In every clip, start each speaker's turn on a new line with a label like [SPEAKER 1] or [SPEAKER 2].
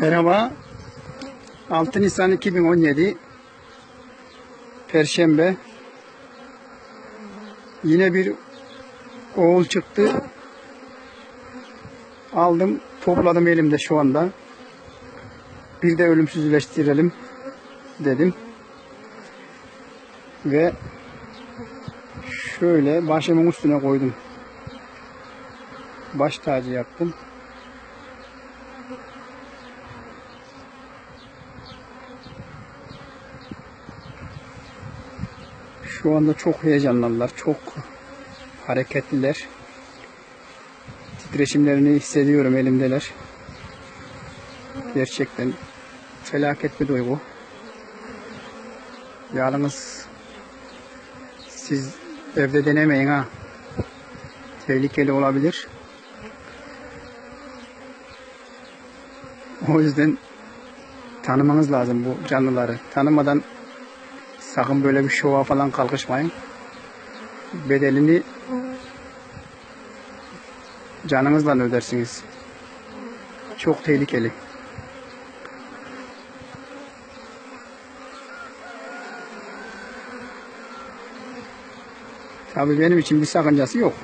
[SPEAKER 1] Merhaba. 6 Nisan 2017 Perşembe Yine bir oğul çıktı. Aldım, topladım elimde şu anda. Bir de ölümsüzleştirelim dedim. Ve şöyle başımın üstüne koydum. Baş tacı yaptım. Şu anda çok heyecanlılar, çok hareketliler. Titreşimlerini hissediyorum elimdeler. Gerçekten felaket bir duygu. Yalnız siz evde denemeyin ha. Tehlikeli olabilir. O yüzden tanımanız lazım bu canlıları. Tanımadan sakın böyle bir şova falan kalkışmayın. Bedelini canınızla ödersiniz. Çok tehlikeli. Tabii benim için bir sakıncası yok.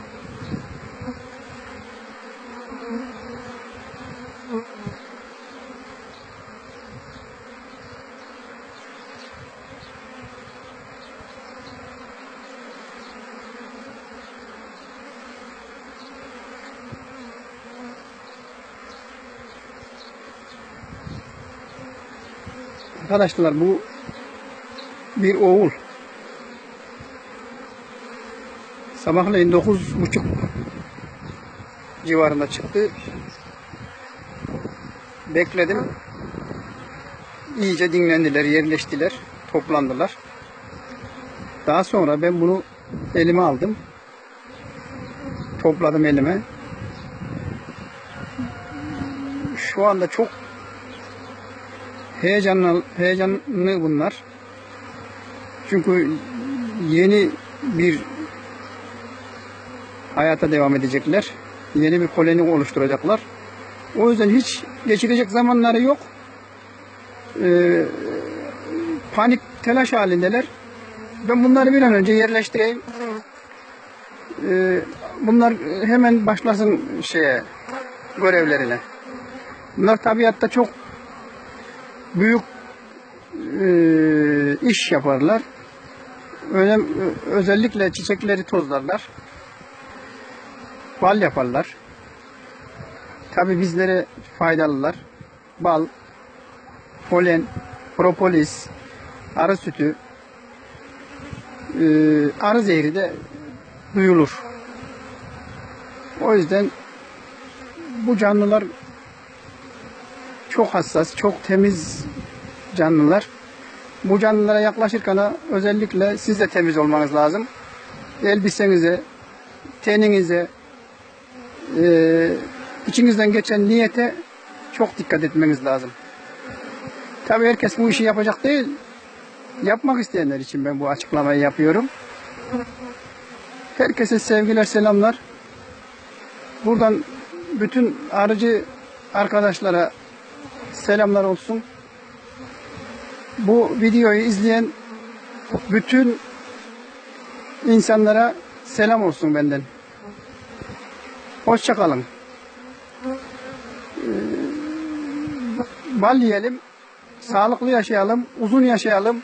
[SPEAKER 1] Arkadaşlar bu bir oğul. Sabahleyin dokuz buçuk civarında çıktı. Bekledim. İyice dinlendiler, yerleştiler, toplandılar. Daha sonra ben bunu elime aldım. Topladım elime. Şu anda çok heyecanlı, heyecanlı bunlar. Çünkü yeni bir hayata devam edecekler. Yeni bir koloni oluşturacaklar. O yüzden hiç geçirecek zamanları yok. Ee, panik, telaş halindeler. Ben bunları bir an önce yerleştireyim. Ee, bunlar hemen başlasın şeye görevlerine. Bunlar tabiatta çok büyük e, iş yaparlar. Önem, özellikle çiçekleri tozlarlar. Bal yaparlar. Tabi bizlere faydalılar. Bal, polen, propolis, arı sütü, e, arı zehri de duyulur. O yüzden bu canlılar çok hassas, çok temiz canlılar. Bu canlılara yaklaşırken özellikle siz de temiz olmanız lazım. Elbisenize, teninize, e, içinizden geçen niyete çok dikkat etmeniz lazım. Tabii herkes bu işi yapacak değil. Yapmak isteyenler için ben bu açıklamayı yapıyorum. Herkese sevgiler, selamlar. Buradan bütün arıcı arkadaşlara selamlar olsun. Bu videoyu izleyen bütün insanlara selam olsun benden. Hoşçakalın. Bal yiyelim, sağlıklı yaşayalım, uzun yaşayalım,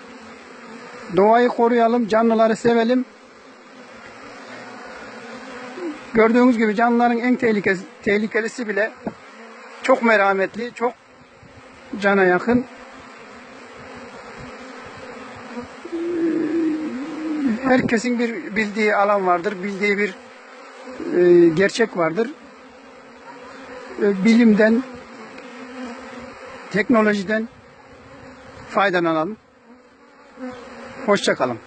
[SPEAKER 1] doğayı koruyalım, canlıları sevelim. Gördüğünüz gibi canlıların en tehlikesi, tehlikelisi bile çok merhametli, çok cana yakın. Herkesin bir bildiği alan vardır, bildiği bir e, gerçek vardır. E, bilimden, teknolojiden faydalanalım. Hoşçakalın.